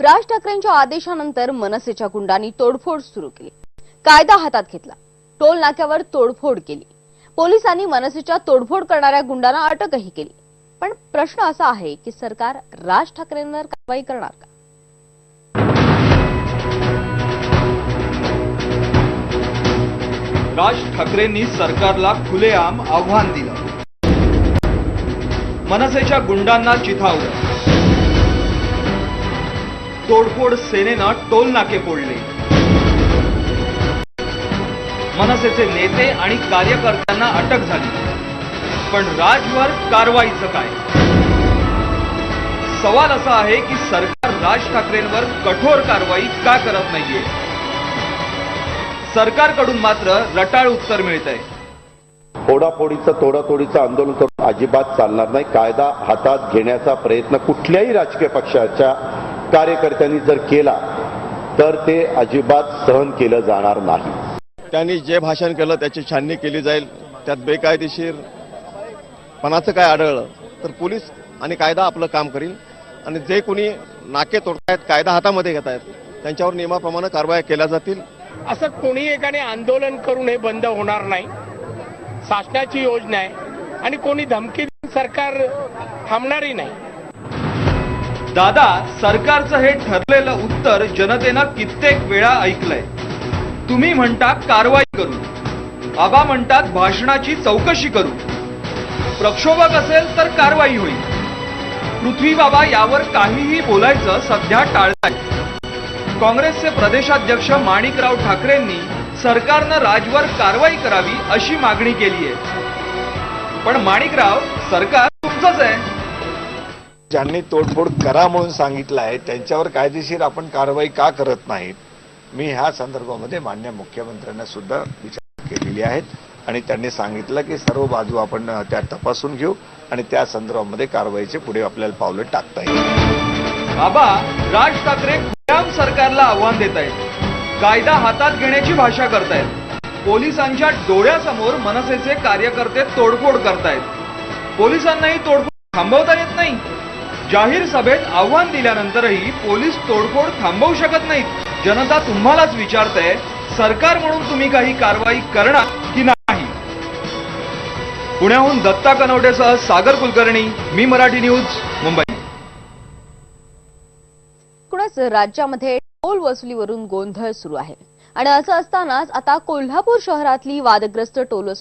राज ठाकरेंच्या आदेशानंतर मनसेच्या गुंडांनी तोडफोड सुरू केली. कायदा हातात घेतला. टोल नाक्यावर तोडफोड केली. पोलिसांनी मनसेच्या तोडफोड करणाऱ्या गुंडांना अटकही केली. पण प्रश्न असा आहे की सरकार राज ठाकरेंवर कारवाई करणार का? राज ठाकरेंनी सरकारला खुलेआम आव्हान दिलं. मनसेच्या गुंडांना चिथावलं. तोडफोड सेनेनं टोल नाके फोडले. मनसेचे नेते आणि कार्यकर्त्यांना अटक झाली. पण राजवर कारवाईचं काय? सवाल असा आहे की सरकार राज ठाकरेंवर कठोर कारवाई का करत नाहीये? सरकारकडून मात्र रटाळ उत्तर मिळत आहे फोडाफोडीचं तोडातोडीचं आंदोलन करून अजिबात चालणार नाही. कायदा हातात घेण्याचा प्रयत्न कुठल्याही राजकीय पक्षाच्या कार्यकर्त्यांनी जर केला तर ते अजिबात सहन केलं जाणार नाही. त्यांनी जे भाषण केलं त्याची छाननी केली जाईल. त्यात बेकायदेशीर पणाचं काय आढळलं तर पोलीस आणि कायदा आपलं काम करील आणि जे कोणी नाके तोडतायत कायदा हातामध्ये घेत आहेत त्यांच्यावर नियमाप्रमाणे कारवाया केल्या जातील. असं कोणी एकाने आंदोलन करून हे बंद होणार नाही. शासनाची योजना आहे. आणि कोणी धमकी देऊन सरकार थांबणारही नाही. दादा सरकारचं हे ठरलेलं उत्तर जनतेनं कित्येक वेळा ऐकलंय. तुम्ही म्हणता कारवाई करू. आबा म्हणतात भाषणाची चौकशी करू. प्रक्षोभक असेल तर कारवाई होईल. पृथ्वी बाबा यावर काहीही बोलायचं सध्या टाळताय काँग्रेसचे प्रदेशाध्यक्ष माणिकराव ठाकरेंनी सरकारनं राजवर कारवाई करावी अशी मागणी केली आहे पण माणिकराव सरकार तुमचंच आहे. ज्यांनी तोडफोड करा म्हणून सांगितलं आहे त्यांच्यावर कायदेशीर आपण कारवाई का करत नाहीत? मी ह्या संदर्भामध्ये मान्य मुख्यमंत्र्यांना सुद्धा विचार केलेली आहेत आणि त्यांनी सांगितलं की सर्व बाजू आपण त्या तपासून घेऊ आणि त्या संदर्भामध्ये कारवाईचे पुढे आपल्याला पावलं टाकता येईल बाबा राज ठाकरे सरकारला आव्हान देत आहेत कायदा हातात घेण्याची भाषा करतायत. पोलिसांच्या डोळ्यासमोर मनसेचे कार्यकर्ते तोडफोड करतायत. पोलिसांनाही तोडफोड थांबवता येत नाही. जाहीर सभेत आव्हान दिल्यानंतरही पोलीस तोडफोड थांबवू शकत नाहीत. जनता तुम्हालाच विचारते सरकार म्हणून तुम्ही काही कारवाई करणार की नाही? पुण्याहून दत्ता कनवटेसह सागर कुलकर्णी मी मराठी न्यूज मुंबई. एकूणच राज्यामध्ये टोल वसुलीवरून गोंधळ सुरू आहे. आणि असं असतानाच आता कोल्हापूर शहरातली वादग्रस्त टोल